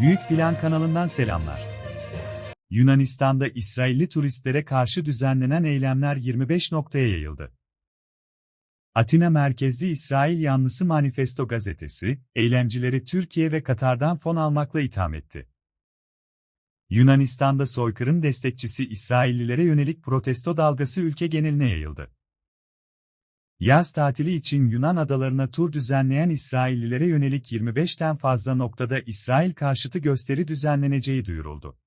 Büyük Plan kanalından selamlar. Yunanistan'da İsrailli turistlere karşı düzenlenen eylemler 25 noktaya yayıldı. Atina merkezli İsrail yanlısı Manifesto gazetesi, eylemcileri Türkiye ve Katar'dan fon almakla itham etti. Yunanistan'da soykırım destekçisi İsraillilere yönelik protesto dalgası ülke geneline yayıldı. Yaz tatili için Yunan adalarına tur düzenleyen İsraillilere yönelik 25'ten fazla noktada İsrail karşıtı gösteri düzenleneceği duyuruldu.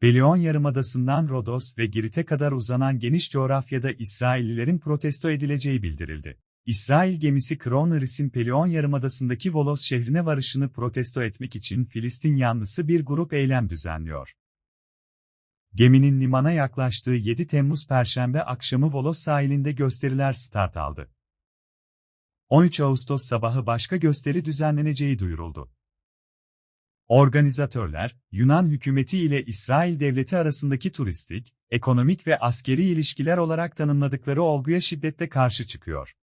Pelion Yarımadası'ndan Rodos ve Girit'e kadar uzanan geniş coğrafyada İsraillilerin protesto edileceği bildirildi. İsrail gemisi Kroneris'in Pelion Yarımadası'ndaki Volos şehrine varışını protesto etmek için Filistin yanlısı bir grup eylem düzenliyor. Geminin limana yaklaştığı 7 Temmuz Perşembe akşamı Volos sahilinde gösteriler start aldı. 13 Ağustos sabahı başka gösteri düzenleneceği duyuruldu. Organizatörler, Yunan hükümeti ile İsrail devleti arasındaki turistik, ekonomik ve askeri ilişkiler olarak tanımladıkları olguya şiddetle karşı çıkıyor.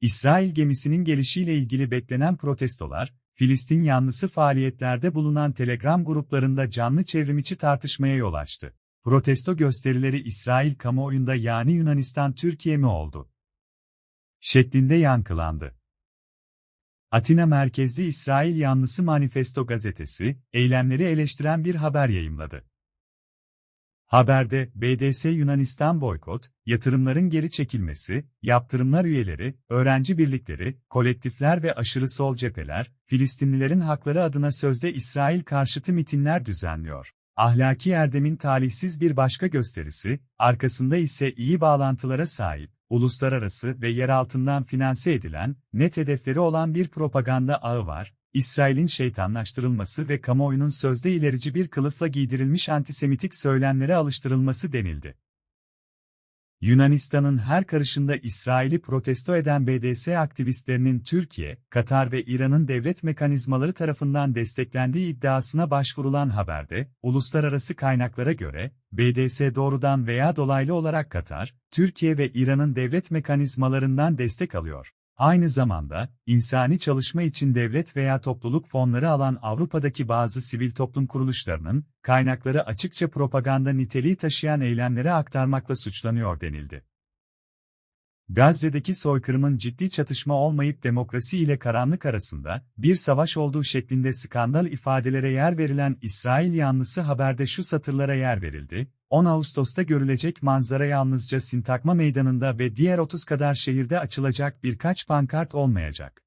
İsrail gemisinin gelişiyle ilgili beklenen protestolar, Filistin yanlısı faaliyetlerde bulunan Telegram gruplarında canlı çevrimiçi tartışmaya yol açtı. Protesto gösterileri İsrail kamuoyunda yani Yunanistan Türkiye mi oldu? şeklinde yankılandı. Atina merkezli İsrail yanlısı Manifesto gazetesi, eylemleri eleştiren bir haber yayımladı. Haberde, BDS Yunanistan boykot, yatırımların geri çekilmesi, yaptırımlar üyeleri, öğrenci birlikleri, kolektifler ve aşırı sol cepheler, Filistinlilerin hakları adına sözde İsrail karşıtı mitinler düzenliyor. Ahlaki Erdem'in talihsiz bir başka gösterisi, arkasında ise iyi bağlantılara sahip, uluslararası ve yer altından finanse edilen, net hedefleri olan bir propaganda ağı var, İsrail'in şeytanlaştırılması ve kamuoyunun sözde ilerici bir kılıfla giydirilmiş antisemitik söylemlere alıştırılması denildi. Yunanistan'ın her karışında İsrail'i protesto eden BDS aktivistlerinin Türkiye, Katar ve İran'ın devlet mekanizmaları tarafından desteklendiği iddiasına başvurulan haberde, uluslararası kaynaklara göre, BDS doğrudan veya dolaylı olarak Katar, Türkiye ve İran'ın devlet mekanizmalarından destek alıyor. Aynı zamanda, insani çalışma için devlet veya topluluk fonları alan Avrupa'daki bazı sivil toplum kuruluşlarının, kaynakları açıkça propaganda niteliği taşıyan eylemlere aktarmakla suçlanıyor denildi. Gazze'deki soykırımın ciddi çatışma olmayıp demokrasi ile karanlık arasında, bir savaş olduğu şeklinde skandal ifadelere yer verilen İsrail yanlısı haberde şu satırlara yer verildi, 10 Ağustos'ta görülecek manzara yalnızca Sintakma Meydanı'nda ve diğer 30 kadar şehirde açılacak birkaç pankart olmayacak.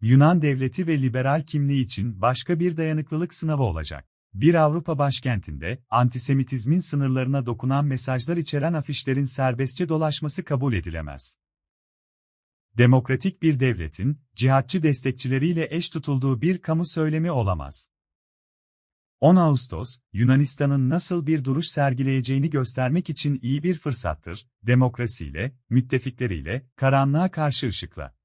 Yunan devleti ve liberal kimliği için başka bir dayanıklılık sınavı olacak. Bir Avrupa başkentinde, antisemitizmin sınırlarına dokunan mesajlar içeren afişlerin serbestçe dolaşması kabul edilemez. Demokratik bir devletin, cihatçı destekçileriyle eş tutulduğu bir kamu söylemi olamaz. 10 Ağustos, Yunanistan'ın nasıl bir duruş sergileyeceğini göstermek için iyi bir fırsattır, demokrasiyle, müttefikleriyle, karanlığa karşı ışıkla.